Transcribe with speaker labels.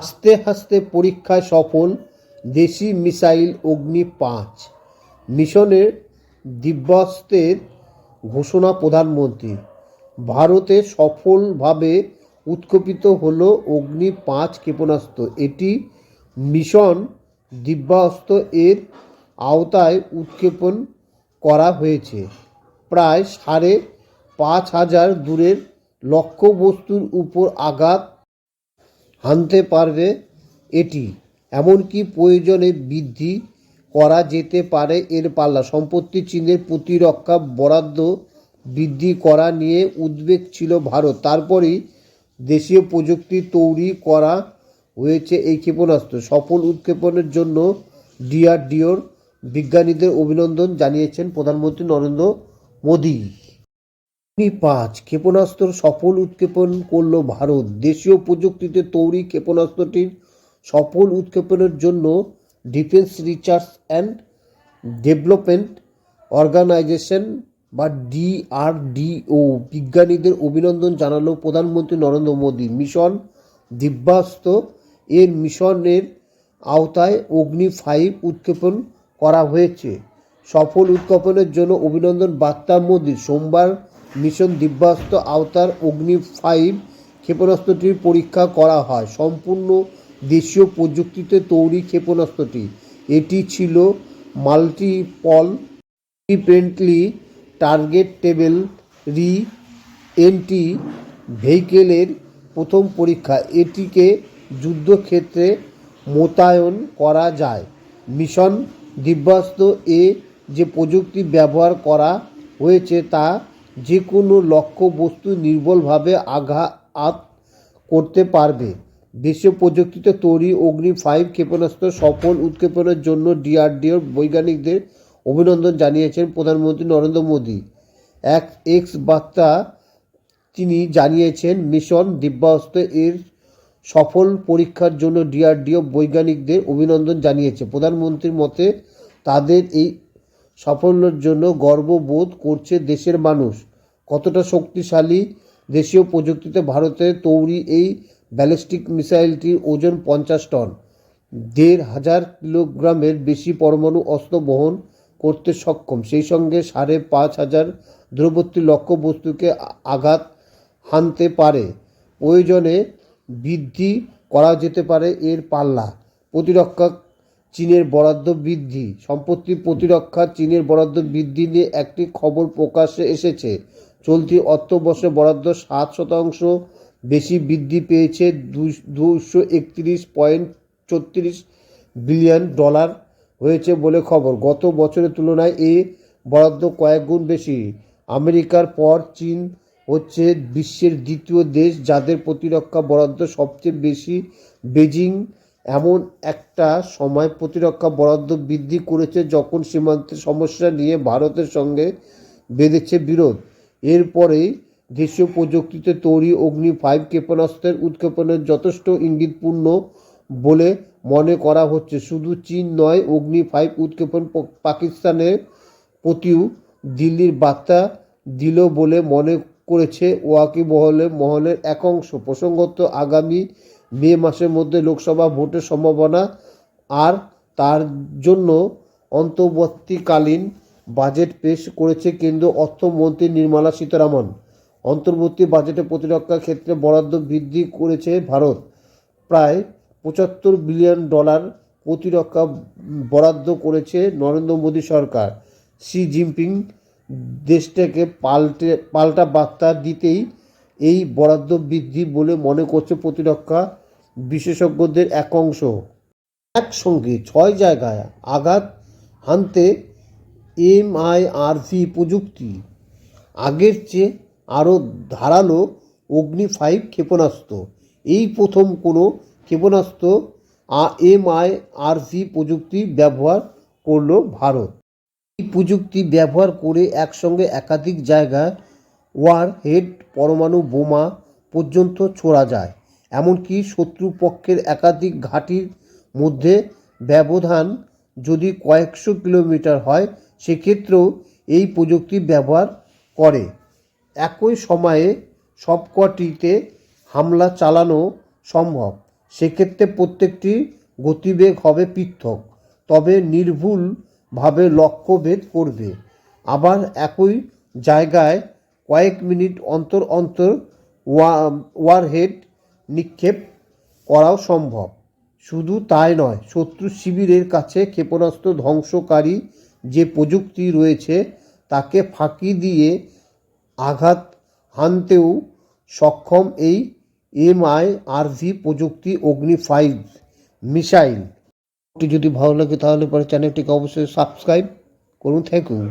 Speaker 1: হাসতে হাসতে পরীক্ষায় সফল দেশি মিসাইল অগ্নি পাঁচ। মিশনের দিব্যাস্তের ঘোষণা প্রধানমন্ত্রী ভারতে সফলভাবে উৎক্ষেপিত হলো অগ্নি পাঁচ ক্ষেপণাস্ত্র। এটি মিশন দিব্যাস্ত্র এর আওতায় উৎক্ষেপণ করা হয়েছে। প্রায় সাড়ে পাঁচ হাজার দূরের লক্ষ্যবস্তুর উপর আঘাত হানতে পারবে এটি। এমনকি প্রয়োজনে বৃদ্ধি করা যেতে পারে এর পাল্লা। সম্প্রতি চীনের প্রতিরক্ষা বরাদ্দ বৃদ্ধি করা নিয়ে উদ্বেগ ছিল ভারত। তারপরেই দেশীয় প্রযুক্তি তৈরি করা হয়েছে এই ক্ষেপণাস্ত্র। সফল উৎক্ষেপণের জন্য ডিআরডিওর বিজ্ঞানীদের অভিনন্দন জানিয়েছেন প্রধানমন্ত্রী নরেন্দ্র মোদী। অগ্নি পাঁচ ক্ষেপণাস্ত্র সফল উৎক্ষেপণ করল ভারত। দেশীয় প্রযুক্তিতে তৈরি ক্ষেপণাস্ত্রটির সফল উৎক্ষেপণের জন্য defence research and development organisation বা ডিআরডিও বিজ্ঞানীদের অভিনন্দন জানালো প্রধানমন্ত্রী নরেন্দ্র মোদী। মিশন দিব্যাস্ত এর মিশনের আওতায় অগ্নি ফাইভ উৎক্ষেপণ করা হয়েছে। সফল উৎক্ষেপণের জন্য অভিনন্দন বার্তা মোদী। সোমবার মিশন দিব্যাস্ত আওতার অগ্নি ফাইভ ক্ষেপণাস্ত্রটির পরীক্ষা করা হয়। সম্পূর্ণ দেশীয় প্রযুক্তিতে তৈরি ক্ষেপণাস্ত্রটি। এটি ছিল multiple independently targetable re entry ভেহিকেলের প্রথম পরীক্ষা। এটিকে যুদ্ধক্ষেত্রে মোতায়েন করা যায়। মিশন দিব্যাস্ত এ যে প্রযুক্তি ব্যবহার করা হয়েছে তা যে কোনো লক্ষ্যবস্তু নির্ভুলভাবে আঘাত করতে পারবে। দেশীয় প্রযুক্তিতে তৈরি অগ্নি ফাইভ ক্ষেপণাস্ত্র সফল উৎক্ষেপণের জন্য ডিআরডিওর বৈজ্ঞানিকদের অভিনন্দন জানিয়েছেন প্রধানমন্ত্রী নরেন্দ্র মোদী। এক এক্স বার্তা তিনি জানিয়েছেন, মিশন দিব্যাস্ত্র এর সফল পরীক্ষার জন্য ডিআরডিও বৈজ্ঞানিকদের অভিনন্দন জানিয়েছে। প্রধানমন্ত্রীর মতে, তাদের এই সাফল্যের জন্য গর্ববোধ করছে দেশের মানুষ। কতটা শক্তিশালী দেশীয় প্রযুক্তিতে ভারতের তৈরি এই ব্যালিস্টিক মিসাইলটির ওজন পঞ্চাশ টন, দেড় হাজার কিলোগ্রামের বেশি পরমাণু অস্ত্র বহন করতে সক্ষম। সেই সঙ্গে সাড়ে পাঁচ হাজার দূরবর্তী লক্ষ্যবস্তুকে আঘাত হানতে পারে। প্রয়োজনে বৃদ্ধি করা যেতে পারে এর পাল্লা। প্রতিরক্ষা চীনের বরাদ্দ বৃদ্ধি। সম্প্রতি প্রতিরক্ষা চীনের বরাদ্দ বৃদ্ধি নিয়ে একটি খবর প্রকাশ্যে এসেছে। চলতি অর্থবর্ষে বরাদ্দ সাত শতাংশ বেশি বৃদ্ধি পেয়েছে দুশো একত্রিশ পয়েন্ট ছত্রিশ বিলিয়ন ডলার হয়েছে বলে খবর। গত বছরের তুলনায় এ বরাদ্দ কয়েক গুণ বেশি। আমেরিকার পর চীন হচ্ছে বিশ্বের দ্বিতীয় দেশ যাদের প্রতিরক্ষা বরাদ্দ সবচেয়ে বেশি। বেজিং এমন একটা সময় প্রতিরক্ষা বরাদ্দ বৃদ্ধি করেছে যখন সীমান্তের সমস্যা নিয়ে ভারতের সঙ্গে বেঁধেছে বিরোধ। এরপরেই দেশীয় প্রযুক্তিতে তৈরি অগ্নি ফাইভ ক্ষেপণাস্ত্রের উৎক্ষেপণের যথেষ্ট ইঙ্গিতপূর্ণ বলে মনে করা হচ্ছে। শুধু চীন নয়, অগ্নি ফাইভ উৎক্ষেপণ পাকিস্তানের প্রতিও দিল্লির বার্তা দিল বলে মনে করেছে ওয়াকিবহলে মহলের এক অংশ। প্রসঙ্গত, আগামী মে মাসের মধ্যে লোকসভা ভোটের সম্ভাবনা আর তার জন্য অন্তর্বর্তীকালীন বাজেট পেশ করেছে কেন্দ্রীয় অর্থমন্ত্রী নির্মলা সীতারামন। অন্তর্বর্তী বাজেটে প্রতিরক্ষা ক্ষেত্রে বরাদ্দ বৃদ্ধি করেছে ভারত। প্রায় পঁচাত্তর বিলিয়ন ডলার প্রতিরক্ষা বরাদ্দ করেছে নরেন্দ্র মোদী সরকার। শি জিনপিং দেশটাকে পাল্টে, পাল্টা বার্তা দিতেই এই বরাদ্দ বৃদ্ধি বলে মনে করছে প্রতিরক্ষা বিশেষজ্ঞদের এক অংশ। একসঙ্গে ছয় জায়গায় আঘাত হানতে এমআইআরভি প্রযুক্তি। আগের চেয়ে আরও ধারালো অগ্নি ফাইভ ক্ষেপণাস্ত্র। এই প্রথম কোনো ক্ষেপণাস্ত্র এমআইআরভি প্রযুক্তি ব্যবহার করল ভারত। এই প্রযুক্তি ব্যবহার করে একসঙ্গে একাধিক জায়গায় ওয়ার হেড পরমাণু বোমা পর্যন্ত ছোড়া যায়। এমনকি শত্রুপক্ষের একাধিক ঘাঁটির মধ্যে ব্যবধান যদি কয়েকশো কিলোমিটার হয় সেক্ষেত্রেও এই প্রযুক্তি ব্যবহার করে। একই সময়ে সবকটিতে হামলা চালানো সম্ভব। সেক্ষেত্রে প্রত্যেকটি গতিবেগ হবে পৃথক, তবে নির্ভুলভাবে লক্ষ্যভেদ করবে। আবার একই জায়গায় কয়েক মিনিট অন্তর অন্তর ওয়া- ওয়ারহেড নিক্ষেপ করাও সম্ভব। শুধু তাই নয়, শত্রু শিবিরের কাছে ক্ষেপণাস্ত্র ধ্বংসকারী যে প্রযুক্তি রয়েছে তাকে ফাঁকি দিয়ে আঘাত হানতেও সক্ষম এই এমআইআরভি প্রযুক্তি অগ্নি ফাইভ মিসাইল যদি ভালো লাগে তাহলে পরে চ্যানেলটিকে অবশ্যই সাবস্ক্রাইব করুন। Thank you.